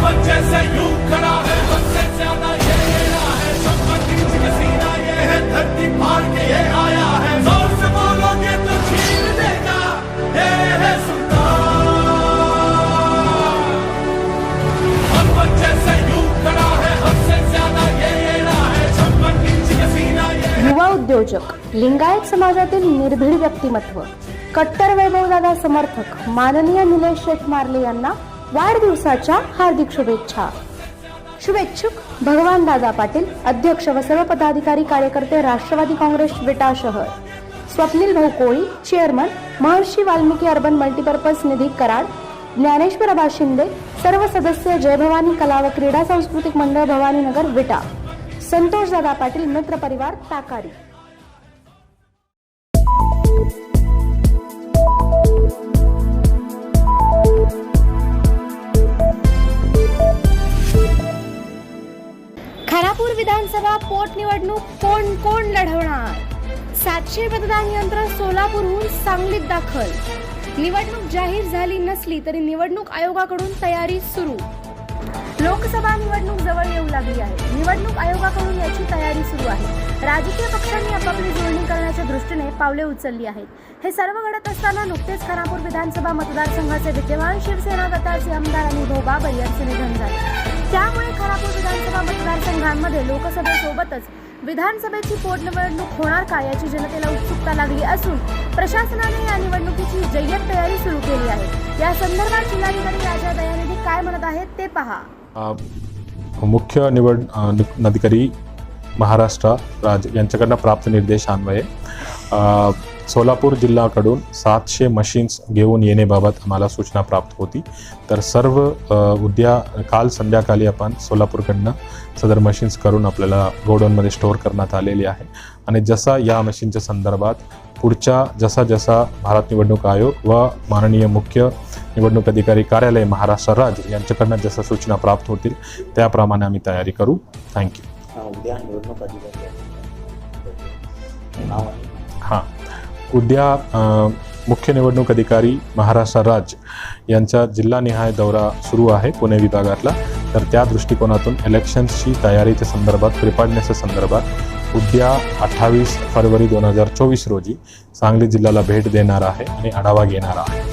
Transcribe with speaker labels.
Speaker 1: जैसे यूं खड़ा है ज्यादा ये है ये है धरती फाड़ के ये आया है जोर से बोलोगे तो छीन देगा ये है सुल्तान जैसे यूं खड़ा है ज्यादा ये है ये
Speaker 2: युवा उद्योजक लिंगायत समाजातील निर्भीड व्यक्तिमत्व कट्टर वैभवदादा समर्थक माननीय निलेश शेतमार्ले यांना वाढदिवसाच्या हार्दिक शुभेच्छा. शुभेच्छुक भगवान दादा पाटील अध्यक्ष व सर्व पदाधिकारी कार्यकर्ते राष्ट्रवादी काँग्रेस विटा शहर. स्वप्नील भाऊ Koli chairman Maharshi Valmiki urban multipurpose Nidhi Karad Dnyaneshwar Aba Shinde सर्व सदस्य जय भवानी कला व क्रीडा सांस्कृतिक मंडळ भवानीनगर विटा. संतोष दादा पाटील मित्र परिवार ताकारी. विधानसभा पोटनिवडणूक कोण कोण लढवणार? सातशे मतदान यंत्र सोलापूरहून सांगलीत दाखल. निवडणूक जाहीर झाली नसली तरी निवडणूक आयोगाकडून तयारी सुरू. लोकसभा निवडणूक जवळ येऊ लागली आहे. निवडणूक आयोगाकडून याची तयारी सुरू आहे. राजकीय पक्षांनी आपापली जुळणी करण्याच्या दृष्टीने पावले उचलली आहेत. हे सर्व घडत असताना नुकतेच खानापूर विधानसभा मतदारसंघाचे विद्यमान शिवसेना गटाचे आमदार आणि भाऊ बाबर यांचे निधन झाले. मतदारसंघांमध्ये लोकसभेसोबतच विधानसभेची पोटनिवडणूक होणार का याची जनतेला उत्सुकता लागली असून प्रशासनाने या निवडणुकीची जय्यत तयारी सुरू केली आहे. या संदर्भात जिल्हाधिकारी राजा दयानिधी काय म्हणत आहेत ते पहा.
Speaker 3: मुख्य निवड अधिकारी महाराष्ट्र राज यांच्याकडनं प्राप्त निर्देशान्वये सोलापूर जिल्ह्याकडून सातशे मशीन्स घेऊन येण्याबाबत आम्हाला सूचना प्राप्त होती. तर सर्व उद्या काल संध्याकाळी आपण सोलापूरकडनं सदर मशीन्स करून आपल्याला गोडाऊनमध्ये स्टोअर करण्यात आलेली आहे. आणि जसा या मशीनच्या संदर्भात पुढच्या जसा जसा भारत निवडणूक आयोग व माननीय मुख्य निवडणूक अधिकारी कार्यालय महाराष्ट्र राज्य यांच्याकडनं जसा सूचना प्राप्त होतील त्याप्रमाणे आम्ही तयारी करू. थँक्यू
Speaker 4: उद्या निवडणूक अधिकारी.
Speaker 3: हां. उद्या मुख्य निवडणूक अधिकारी महाराष्ट्र राज्य यांचा जिल्हानिहाय दौरा सुरू आहे पुणे विभागातला. तर त्या दृष्टिकोनातून इलेक्शन्सची तयारीच्या संदर्भात प्रिपार्डनेसच्या संदर्भात उद्या अठ्ठावीस फरवरी दोन हजार चोवीस रोजी सांगली जिल्ह्याला भेट देणार आहे आणि आढावा घेणार आहे.